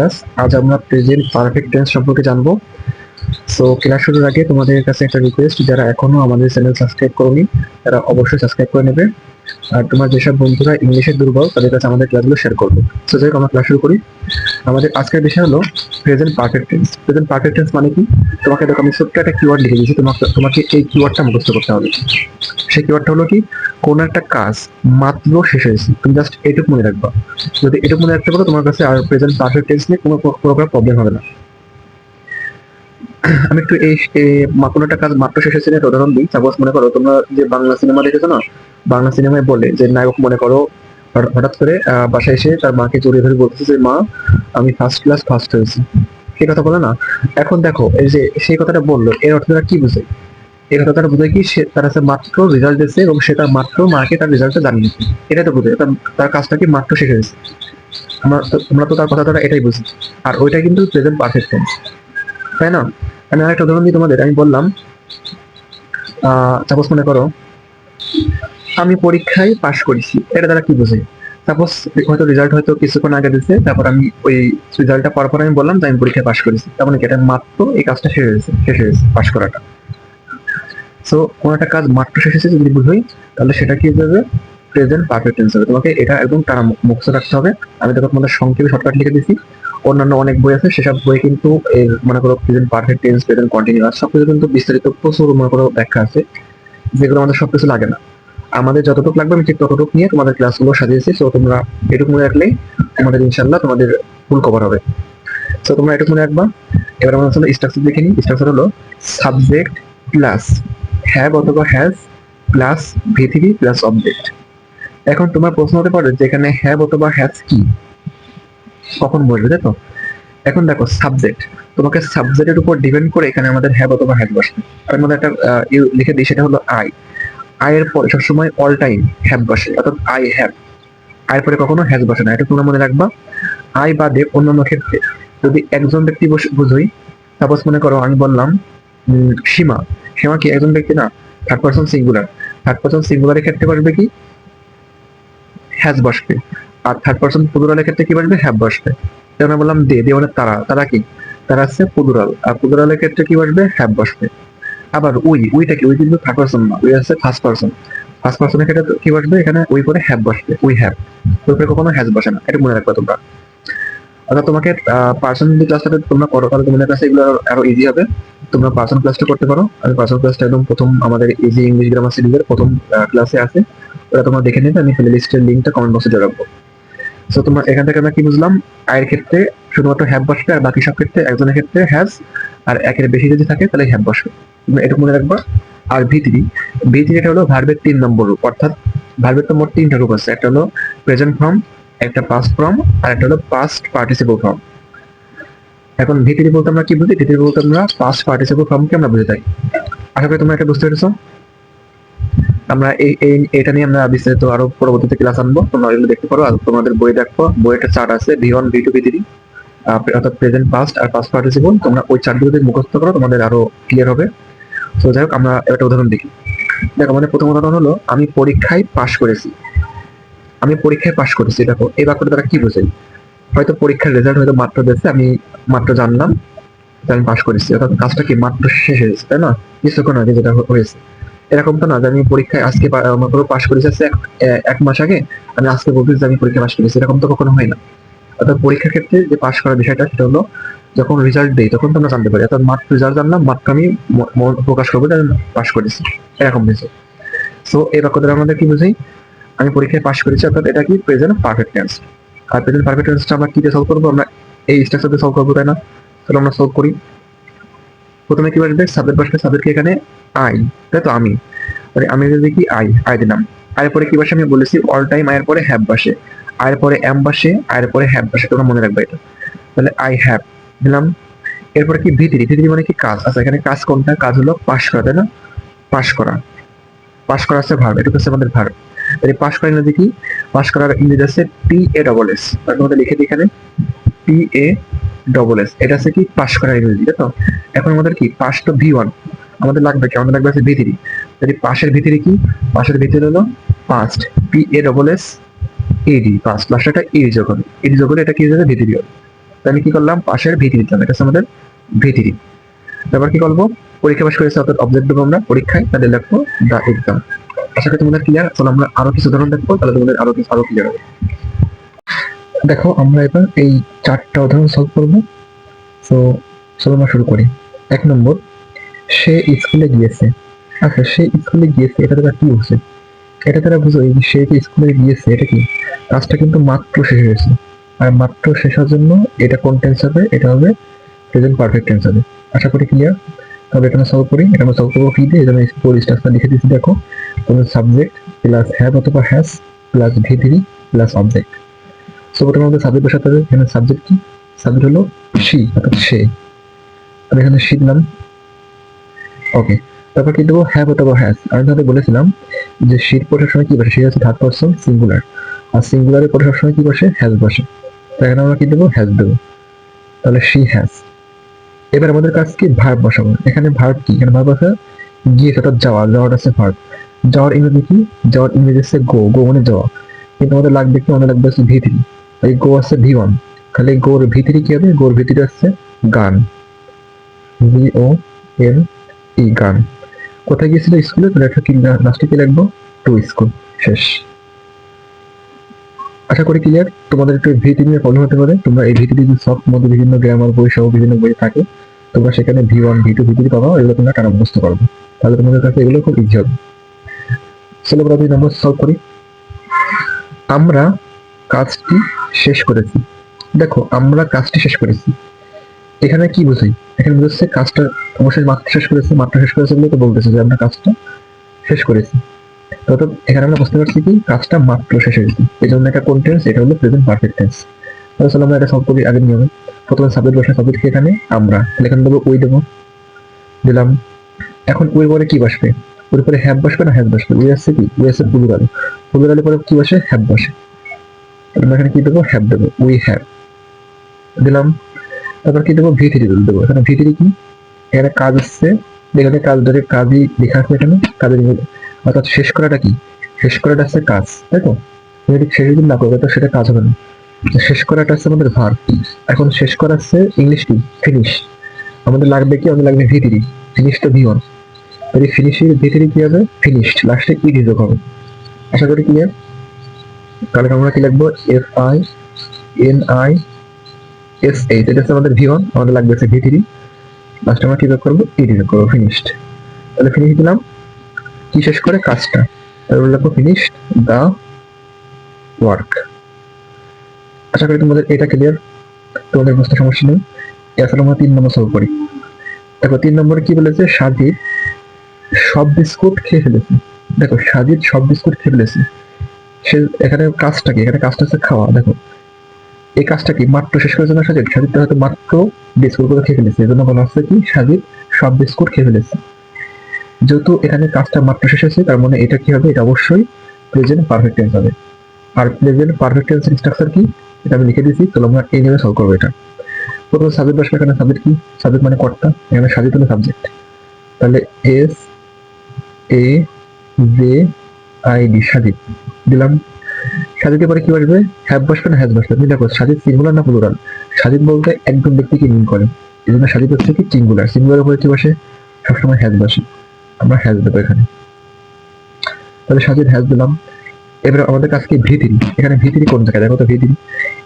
Class আজ আমরা present perfect tense সম্পর্কে জানব। সো ক্লাস শুরুর আগে তোমাদের কাছে একটা রিকোয়েস্ট যারা এখনও আমাদের চ্যানেল সাবস্ক্রাইব করোনি, তারা অবশ্যই সাবস্ক্রাইব করে নেবে। আর তোমার যেসব বন্ধুরা ইংলিশে দুর্বল, তাদের কাছে আমাদের ক্লাসগুলো শেয়ার করব। সো যাই আমরা ক্লাস শুরু করি। আমাদের আজকের বিষয় হলো present perfect tense present perfect tense মানে কি? তোমাকে দেখো, আমি ছোট্ট একটা কিওয়ার্ড লিখে দিয়েছি। তোমাকে তোমাকে এই কিওয়ার্ডটা মুখস্থ করতে হবে। সেই কিওয়ার্ডটা হলো কি? কোন একটা কাজ মাত্র শেষ হয়েছে। তুমি জাস্ট এটুকু মনে রাখবা। যদি এটুকু মনে রাখতে পারো, তোমার কাছে আর প্রেজেন্ট পারফেক্ট টেন্স নিয়ে কোনো প্রকার প্রবলেম হবে না। আমি একটু এই কোনো একটা কাজ মাত্র শেষ হয়েছে উদাহরণ দিই। সাপোজ মনে করো তোমরা যে বাংলা সিনেমা দেখেছ না? বাংলা সিনেমায় বলে যে, নায়ক মনে করো হঠাৎ- করে বাসায় এসে তার মাকে জড়িয়ে ধরে বলতেছে যে, মা, আমি ফার্স্ট ক্লাস ফার্স্ট হয়েছি। সে কথা বলে না। এখন দেখো, এই যে সেই কথাটা বলল, এর অর্থ তারা কি বুঝে? এই কি মাত্র রেজাল্ট দিচ্ছে এবং সে তার মাত্র মাকে তার রেজাল্টটা জানিয়েছে এটা তো তার- কাজটা কি মাত্র শেষ হয়েছে? আমরা আমরা তো তার কথা এটাই বুঝি। আর ওইটা কিন্তু প্রেজেন্ট পারফেক্ট টেন্স তাই না? আমি আরেকটা উদাহরণ দিই তোমাদের। আমি বললাম সাপোজ মনে করো, আমি পরীক্ষায় পাশ করেছি। এটা তারা কি বোঝে? সাপোজ হয়তো রেজাল্ট হয়তো কিছুক্ষণ আগে দিচ্ছে তারপর আমি ওই রেজাল্টটা পাওয়ার পর আমি বললাম যে আমি পরীক্ষায় পাশ করেছি। তার মানে এটা মাত্র এই কাজটা শেষ হয়েছে শেষ হয়েছে পাশ করাটা। সো কোনো একটা কাজ মাত্র শেষ হয়েছে, যদি বুঝই তাহলে সেটা কি হবে? প্রেজেন্ট পারফেক্ট টেন্স হবে। তোমাকে এটা একদম তারা মুখস্থ রাখতে হবে। আমি দেখো তোমাদের সংক্ষেপে শর্টকাট লিখে দিছি অন্যান্য অনেক বই আছে, সেসব বই কিন্তু মনে করো present perfect tense present continuous সবকিছু কিন্তু বিস্তারিত প্রচুর মনে করো ব্যাখ্যা আছে, যেগুলো আমাদের সবকিছু লাগে না। আমাদের যতটুকু লাগবে, আমি ঠিক ততটুকু নিয়ে তোমাদের ক্লাসগুলো সাজিয়েছি। সো তোমরা এটুকু মনে রাখলেই তোমাদের ইনশাল্লাহ তোমাদের ফুল কভার হবে। সো তোমরা এটুকু মনে রাখবা। এবার আমরা আসলে স্ট্রাকচার দেখে নিই। স্ট্রাকচার হলো সাবজেক্ট প্লাস হ্যাভ অথবা has plus V three plus object এখন তোমার প্রশ্ন হতে পারে যে এখানে হ্যাভ অথবা হ্যাজ কি? কখন বলবে, তাই তো? এখন দেখো সাবজেক্ট তোমাকে সাবজেক্টের উপর ডিপেন্ড করে এখানে আমাদের হ্যাভ অথবা হ্যাজ বসবে আমি মধ্যে একটা ইউ লিখে দিই, সেটা হলো আই আয়ের পরে সবসময় অল টাইম হ্যাভ বসে, অর্থাৎ আই হ্যাভ আয়ের পরে কখনো হ্যাজ বসে না, এটা তোমরা মনে রাখবা। আই বাদে অন্যান্য ক্ষেত্রে। যদি একজন ব্যক্তি বসে, বুঝোই সাপোজ মনে করো আমি বললাম সীমা। সীমা কি একজন ব্যক্তি? না third person singular third person সিঙ্গুলারের ক্ষেত্রে বসবে কি? হ্যাজ বসবে। আর থার্ড পার্সন প্লুরালের ক্ষেত্রে কি বসবে? হ্যাভ বসবে। যেমন বললাম দে দে মানে তারা। তারা কি? তারা হচ্ছে প্লুরাল আর প্লুরালের ক্ষেত্রে কি বসবে? হ্যাভ বসবে। আবার উই উইটা কি? উই কিন্তু থার্ড পার্সন না। উই আছে ফার্স্ট পার্সন ফার্স্ট পার্সনের ক্ষেত্রে কি বসবে? এখানে উই পরে হ্যাভ বসবে। উই হ্যাভ পরে কখনো হ্যাজ বসে না। এটা মনে রাখবে তোমরা। অর্থাৎ তোমাকে পার্সন যদি ক্লাসটা তোমরা করো। তাহলে তোমাদের কাছে এগুলো আরো- ইজি হবে। তোমরা পার্সন ক্লাসটা করতে পারো। আমি পার্সন ক্লাসটা একদম প্রথম আমাদের ইজি ইংলিশ গ্রামার সিরিজের প্রথম ক্লাসে আছে। ওটা তোমরা দেখে নেবে আমি প্লে লিস্টের লিঙ্কটা কমেন্ট বক্সে রাখব সো তোমরা এখান থেকে আমরা কি বুঝলাম? আয়ের ক্ষেত্রে শুধুমাত্র হ্যাভ বসবে আর বাকি সব ক্ষেত্রে একজনের ক্ষেত্রে হ্যাজ আর একের বেশি যদি থাকে, তাহলে হ্যাভ বসবে এটা মনে রাখবা। আর ভি থ্রি ভি থ্রি এটা হলো ভার্বের তিন নম্বর রূপ। অর্থাৎ ভার্বের তো মোট তিনটা রূপ আছে। একটা হলো প্রেজেন্ট ফর্ম একটা পাস্ট ফর্ম আর একটা হলো পাস্ট পার্টিসিপল ফর্ম এখন ভি থ্রি বলতে আমরা কি বুঝি ভি থ্রি বলতে আমরা পাস্ট পার্টিসিপল ফর্মকে আমরা বুঝে থাকি? আশা করি তোমরা এটা বুঝতে পেরেছ। আমরা এই এটা নিয়ে আমরা বিস্তারিত আরও পরবর্তীতে ক্লাস আনব। তোমরা এগুলো দেখতে পারো। আর তোমাদের বই দেখো। বইয়ের চার্ট আছে V one V two V three অর্থাৎ প্রেজেন্ট পাস্ট আর পাস্ট পার্টিসিপল তোমরা ওই চার্টগুলো যদি মুখস্থ করো, তোমাদের আরও ক্লিয়ার হবে। তো যাই হোক, আমরা একটা উদাহরণ দেখি। দেখো আমাদের প্রথম উদাহরণ হলো, আমি পরীক্ষায় পাশ করেছি। আমি পরীক্ষায় পাশ করেছি, দেখো, এই বাক্যটা তারা কি বোঝাই হয়তো পরীক্ষার রেজাল্ট হয়তো মাত্র দিয়েছে, আমি মাত্র জানলাম যে আমি পাশ করেছি। অর্থাৎ কাজটা কি মাত্র শেষ হয়েছে, তাই না? কিছুক্ষণ আগে যেটা হয়েছে। এরকম তো না যে আমি পরীক্ষায় আজকে পাশ করেছি এক মাস আগে, আমি আজকে বলতেছি যে আমি পরীক্ষা পাশ করেছি, এরকম তো কখনো হয় না। অর্থাৎ পরীক্ষার ক্ষেত্রে যে পাশ করার বিষয়টা, সেটা হলো যখন রেজাল্ট দেই, তখন তোমরা জানতে পারি। অর্থাৎ মাত্র রেজাল্ট জানলাম, মাত্র আমি প্রকাশ করব যে আমি পাশ করেছি, এরকম বিষয় সো এই বাক্য দ্বারা আমাদের কি বুঝি আমি পরীক্ষায় পাশ করেছি, অর্থাৎ এটা কি প্রেজেন্ট পারফেক্ট টেন্স আর প্রেজেন্ট পারফেক্ট টেন্সটা আমরা কি দিয়ে সলভ করব? আমরা এই স্ট্রাকচার সলভ করব, তাই না? তাহলে আমরা সলভ করি। প্রথমে কি বসবে? সাবজেক্ট বসবে। সাবজেক্ট কি এখানে? আই তাই তো? আমি। মানে আমি যদি কি আই আই দিলাম। আয়ের পরে কি বসে? আমি বলেছি অল টাইম আয়ের পরে হ্যাভ বসে। আয়ের পরে এম বসে আয়ের পরে হ্যাভ বসে। তোমরা মনে রাখবে এটা। তাহলে আই হ্যাভ দিলাম। এরপরে কি ভিতরি ভিতরি মানে কি কাজ? আচ্ছা এখানে কাজ কোনটা? কাজ হলো পাশ করা, তাই না? পাশ করা। পাশ করা আছে ভার্ব এটা হচ্ছে আমাদের ভার্ব তাহলে পাশ করা ইংরেজি কি পাশ করার ইংরেজি আছে পি এ ডবল এস তার মধ্যে লিখে দিই এখানে। পি এ ডবল এস এটা আছে কি? পাশ করার ইংরেজি, তাই তো? এখন আমাদের কি? পাশ তো ভি ওয়ান আমাদের লাগবে কি? আমাদের লাগবে আছে ভিতরি তাহলে পাশের ভিতরে কি? পাশের ভিতরে হলো past P A double S E D past last একটা এডি যখন এডি যখন এটা কি যাবে? ভিতরি হবে। তো আমি কি করলাম? পাশের ভিটি দিলাম। এটা আমাদের ভিটি তারপর কি করব? পরীক্ষা পাশ করেছে, অর্থাৎ অবজেক্ট দেবো আমরা। পরীক্ষায় তাদের লিখব দা এক্সাম আশা করি তোমাদের ক্লিয়ার চলো আমরা আরও কিছু উদাহরণ দেখব, তাহলে তোমাদের আরও কিছু, আরও ক্লিয়ার হবে। দেখো, আমরা এবার এই চারটা উদাহরণ সলভ করব। তো চলো আমরা শুরু করি। এক নম্বর, সে স্কুলে গিয়েছে। আচ্ছা সে স্কুলে গিয়েছে, এটা তারা কি হচ্ছে এটা তারা বুঝো, এই সে যে স্কুলে গিয়েছে, এটা কি? কাজটা কিন্তু মাত্র শেষ হয়েছে। আর মাত্র শেষ হওয়ার জন্য এটা কোন টেন্স হবে? এটা হবে প্রেজেন্ট পারফেক্ট টেন্স হবে। আশা করি ক্লিয়ার তবে এটা সলভ করি। এটা আমরা সলভ করব দিয়ে? এটা আমি পুরো স্ট্রাকচার লিখে দিচ্ছি দেখো। তোমার সাবজেক্ট প্লাস হ্যাভ অথবা has plus V three plus object so প্রথমে আমাদের সাবজেক্ট বসাতে হবে। এখানে সাবজেক্ট কি? সাবজেক্ট হলো সি অর্থাৎ সে। আমি এখানে সি দিলাম ওকে তারপর কি দেবো? হ্যাভ অথবা হ্যাজ আমি তাহলে বলেছিলাম যে শীত পরে সময় কি বসে? সে হচ্ছে থার্ড পার্সন সিঙ্গুলার আর সিঙ্গুলারের পরে সবসময় কি বসে? হ্যাজ বসে। তো এখানে আমরা কি দেবো? হ্যাজ দেবো। তাহলে শি হ্যাজ এবার আমাদের কাজ কি? ভার্ব বসাবো। এখানে ভার্ব কি? এখানে ভার্ব আছে গিয়ে, অর্থাৎ যাওয়া। যাওয়াটা আছে ভার্ব যাওয়ার ইংরেজি কি যাওয়ার ইংরেজি হচ্ছে গো গো মানে যাওয়া কিন্তু আমাদের লাগবে কি? আমাদের লাগবে হচ্ছে ভি থ্রি এই গো আছে ভি ওয়ান তাহলে গোর ভি থ্রি কি হবে? গোর ভি থ্রি হচ্ছে গান। ভি ও এন ই গান। কোথায় গিয়েছিল স্কুলে? তাহলে একটা কি লাস্টে কি লিখব? To school. শেষ। আশা করি ক্লিয়ার তোমাদের একটু ভিটি নিয়ে প্রবলেম হতে পারে। তোমরা এই ভিটি যদি সব মধ্যে বিভিন্ন গ্রামার বই সহ বিভিন্ন বই থাকে, তোমরা সেখানে V one, V two, V three পাবা। এগুলো তোমরা টানা মুখস্থ করবে? তাহলে তোমাদের কাছে এগুলো খুব ইজি হবে। আমরা দুই সলভ করি আমরা কাজটি শেষ করেছি। দেখো, আমরা কাজটি শেষ করেছি। এখানে কি বুঝাই? এখানে বুঝাচ্ছে কাজটা অবশ্যই মাত্র শেষ করেছে, মাত্র শেষ করেছে বলে তো বলতেছে যে আমরা কাজটা শেষ করেছি। তো এখানে আমরা বুঝতে পারছি কি, কাজটা মাত্র শেষ হয়েছে। এই জন্য একটা কোন টেন্স এটা হলো প্রেজেন্ট পারফেক্ট টেন্স তাহলে আমরা এটা সলভ করি আগের নিয়মে। প্রথমে সাবজেক্ট বসে সাবজেক্ট কি এখানে আমরা এখানে দেবো ওই দেবো। দিলাম। এখন ওই পরে কি বসবে? ওর পরে হ্যাভ বসবে না হ্যাভ বসবে ওই আসছে কি? ওই আসছে প্লুরাল প্লুরালের পরে কি বসে? হ্যাপ বসে। আমরা এখানে কি দেবো? হ্যাপ দেবো। উই হ্যাভ দিলাম। তারপর কি দেবো? ভি থ্রি দেবো। এখানে ভি কি? এখানে কাজ আসছে এখানে কাজ ধরে কাজই লেখা আছে এখানে। কাজের। অর্থাৎ শেষ করাটা কি? শেষ করাটা হচ্ছে কাজ, তাই তো? যদি শেষ যদি না করবে তো সেটা কাজ হবে না। শেষ করাটা হচ্ছে আমাদের ভার এখন শেষ করা হচ্ছে ইংলিশ কি? ফিনিশ আমাদের লাগবে কি? আমাদের লাগবে ভি থ্রি ফিনিশ তো ভি তাহলে ফিনিশের ভি থ্রি কি হবে? ফিনিশড লাস্টে ই যোগ হবে আশা করি ক্লিয়ার তাহলে আমরা কি লিখব? F I N I S H এটা হচ্ছে আমাদের ভি ওয়ান আমাদের লাগবে হচ্ছে ভি থ্রি লাস্টে আমরা কি যোগ করব? ই যোগ করব। ফিনিশড তাহলে ফিনিশ দিলাম। কি শেষ করে? কাজটা তারপর লিখব ফিনিশড দা ওয়ার্ক আশা করি তোমাদের এটা ক্লিয়ার তোমাদের বুঝতে সমস্যা নেই। আসলে আমরা তিন নম্বর সলভ করি। দেখো তিন নম্বরে কি বলেছে? সাজিদ সব বিস্কুট খেয়ে ফেলেছে। দেখো, সাজিদ সব বিস্কুট খেয়ে ফেলেছে। সে এখানে কাজটা কি? এখানে কাজটা হচ্ছে খাওয়া। দেখো, এই কাজটা কি? মাত্র শেষ করার জন্য সাজিদ? সাজিদ হয়তো মাত্র বিস্কুটগুলো খেয়ে ফেলেছে। এই জন্য বলা হচ্ছে কি, সাজিদ সব বিস্কুট খেয়ে ফেলেছে। যেহেতু এখানে কাজটা মাত্র শেষ হয়েছে, তার মানে এটা কি হবে? এটা অবশ্যই প্রেজেন্ট পারফেক্ট টেন্স হবে। আর প্রেজেন্ট পারফেক্ট টেন্সের স্ট্রাকচার কি? এটা আমি লিখে দিয়েছি চলো আমরা এই নিয়ে সলভ করব এটা। প্রথমে সাবজেক্ট বসবে, এখানে সাবজেক্ট কি? সাবজেক্ট মানে কর্তা। এখানে সাজিত হলো সাবজেক্ট তাহলে S A J I D Sajid. দিলাম। সাজিদের পরে কি বসবে? না হ্যাজ বসবে? দেখো, সাজিদ সিঙ্গুলার না প্লুরাল সাজিদ বলতে একজন ব্যক্তিকে মিন করে। এই জন্য সাজিদ হচ্ছে কি সিঙ্গুলার সিঙ্গুলার উপরে কি বসে? সবসময় হ্যাজ বসে। আমরা হ্যাজ দেবো এখানে। তাহলে সাজিদ হ্যাজ দিলাম। এবার আমাদের কাছে কি? ভিতিরি এখানে ভিতিরি কোন জায়গায়? দেখো তো ভিতিরি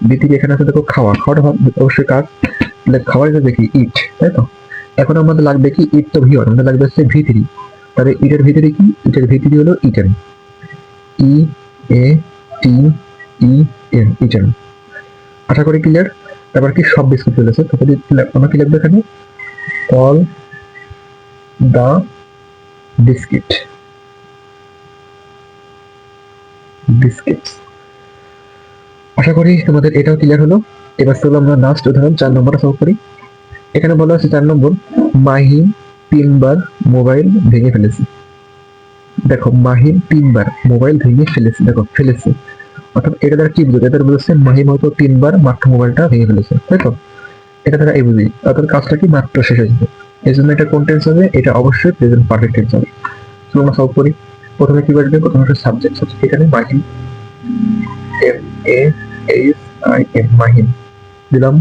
ভিতিরি এখানে আছে? দেখো, খাওয়া। খাওয়াটা অবশ্যই কাজ। খাওয়ার দেখি ইট তাই তো? এখন আমাদের লাগবে কি? ইট তো ভিওর। আমাদের লাগবে হচ্ছে ভিতিরি তাহলে ইটের ভিতরে কি? ইটের ভিতরি হলো eaten E, A, T, E N eaten আশা করি ক্লিয়ার তারপর কি সব বিস্কুট চলেছে তারপরে আমরা কি লিখব এখানে? All the, biscuit. বিস্কিটস আশা করি তোমাদের এটাও ক্লিয়ার হলো। এবার চলো আমরা লাস্ট উদাহরণ, চার নম্বর সলভ করি। এখানে বলা আছে চার নম্বর, মাহিম তিনবার মোবাইল ভেঙে ফেলেছে। দেখো, মাহিম তিনবার মোবাইল ভেঙে ফেলেছে, দেখো, ফেলেছে। অর্থাৎ এটা দ্বারা কি বুঝবে এটা বুঝছে মাহিম হয়তো তিনবার মাত্র মোবাইলটা ভেঙে ফেলেছে, তাই তো? এটা দ্বারা এই বুঝি। অর্থাৎ কাজটা কি মাত্র শেষ হয়েছে? এই জন্য এটা কোন টেন্স হবে, এটা অবশ্যই প্রেজেন্ট পারফেক্ট টেন্স হবে। তো আমরা সলভ করি। প্রথমে কি বসবে? প্রথমে হচ্ছে সাবজেক্ট সাবজেক্ট এখানে Mahim. M A H I M Mahim. দিলাম।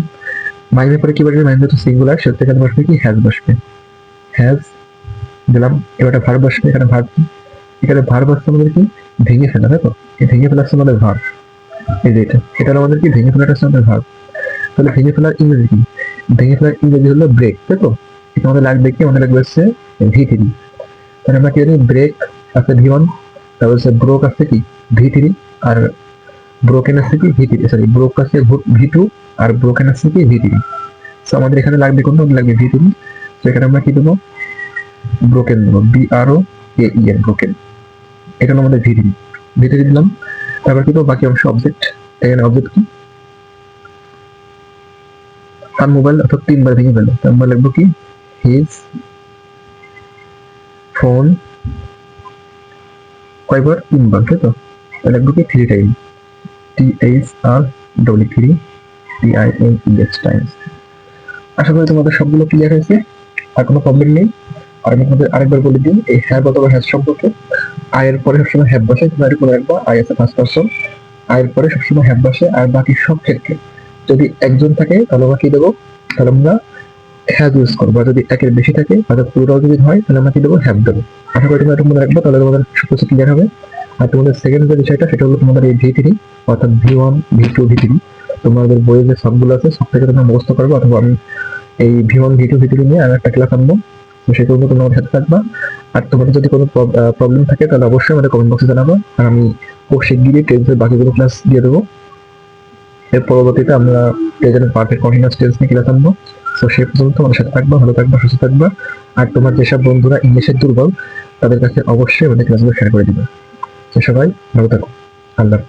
মাইনের পরে কি বসবে? মাইনের তো সিঙ্গুলার সেটা এখানে বসবে কি? হ্যাজ বসবে। হ্যাজ দিলাম। এবার একটা ভার বসবে এখানে ভার এখানে ভার বসছে আমাদের কি? ভেঙে ফেলা তো? এই ভেঙে ফেলা হচ্ছে আমাদের ভার এই যে এটা এটা আমাদের কি? ভেঙে ফেলাটা হচ্ছে আমাদের ভার তাহলে ভেঙে ফেলার ইংরেজি কি? ভেঙে ফেলার ইংরেজি হলো ব্রেক তো? এটা আমাদের লাগবে কি? আমাদের লাগবে হচ্ছে ভি থ্রি তাহলে আমরা কি জানি? ব্রেক আছে ভি ওয়ান তারপর হচ্ছে ব্রোক আছে কি? ভি থ্রি আর ব্রোকেন আছে কি? ভি থ্রি সরি ব্রোক আছে ভি টু আর ব্রোকেন আছে কি? ভি থ্রি তো আমাদের এখানে লাগবে কোনটা? লাগবে ভি থ্রি তো এখানে আমরা কি দেবো ব্রোকেন দেবো B R O A E N broken এটা আমাদের ভি থ্রি ভি থ্রি দিলাম। তারপর কি দেবো বাকি অংশ অবজেক্ট এখানে অবজেক্ট কি? তার মোবাইল অর্থাৎ তিনবার ভেঙে ফেলো। আমরা লিখব কি? হিজ ফোন কয়বার তিনবার, তাই তো? লিখব কি? Three time T H R W three T I N E S times আশা করি তোমাদের সবগুলো ক্লিয়ার হয়েছে। আর কোনো প্রবলেম নেই। আর আমি তোমাদের আরেকবার বলে দিই, এই হ্যাব অথবা হ্যাজ সম্পর্কে, আয়ের পরে সবসময় হ্যাব বসে এটা করে রাখবা আই আছে ফার্স্ট পার্সন আয়ের পরে সবসময় হ্যাব বসে, আর বাকি সব ক্ষেত্রে। যদি একজন থাকে, তাহলে আমরা কি দেবো, তাহলে আমরা হ্যাজ ইউজ করব। যদি একের বেশি থাকে অর্থাৎ পুরোটাও যদি হয়, তাহলে আমরা কি দেবো হ্যাভ দেবো। আশা করি তোমরা মনে রাখব তাহলে তোমাদের সব কিছু ক্লিয়ার হবে। আর তোমাদের সেকেন্ড যে বিষয়টা, সেটা হলো তোমাদের এই ভি থ্রি অর্থাৎ V one V two V three তোমাদের বইয়ের যে সবগুলো আছে সব থেকে তোমরা মুখস্থ করব, অথবা আমি এই V one V two V three নিয়ে আর একটা ক্লাস আনব। তো সেগুলো তোমরা আমার সাথে থাকবা। আর তোমাদের যদি কোনো প্রবলেম থাকে, তাহলে অবশ্যই আমাদের কমেন্ট বক্সে জানাব। আর আমি খুব শিগগিরই টেন্সের বাকিগুলো ক্লাস দিয়ে দেবো। এর পরবর্তীতে আমরা প্রেজেন্ট পারফেক্ট কন্টিনিউয়াস টেন্স নিয়ে ক্লাস আনব। তো সে পর্যন্ত আমাদের সাথে থাকবা, ভালো থাকবা, সুস্থ থাকবা। আর তোমার যেসব বন্ধুরা ইংলিশের দুর্বল, তাদের কাছে অবশ্যই আমাদের ক্লাসগুলো শেয়ার করে দিবে। তো সবাই ভালো থাকো। আল্লাহ।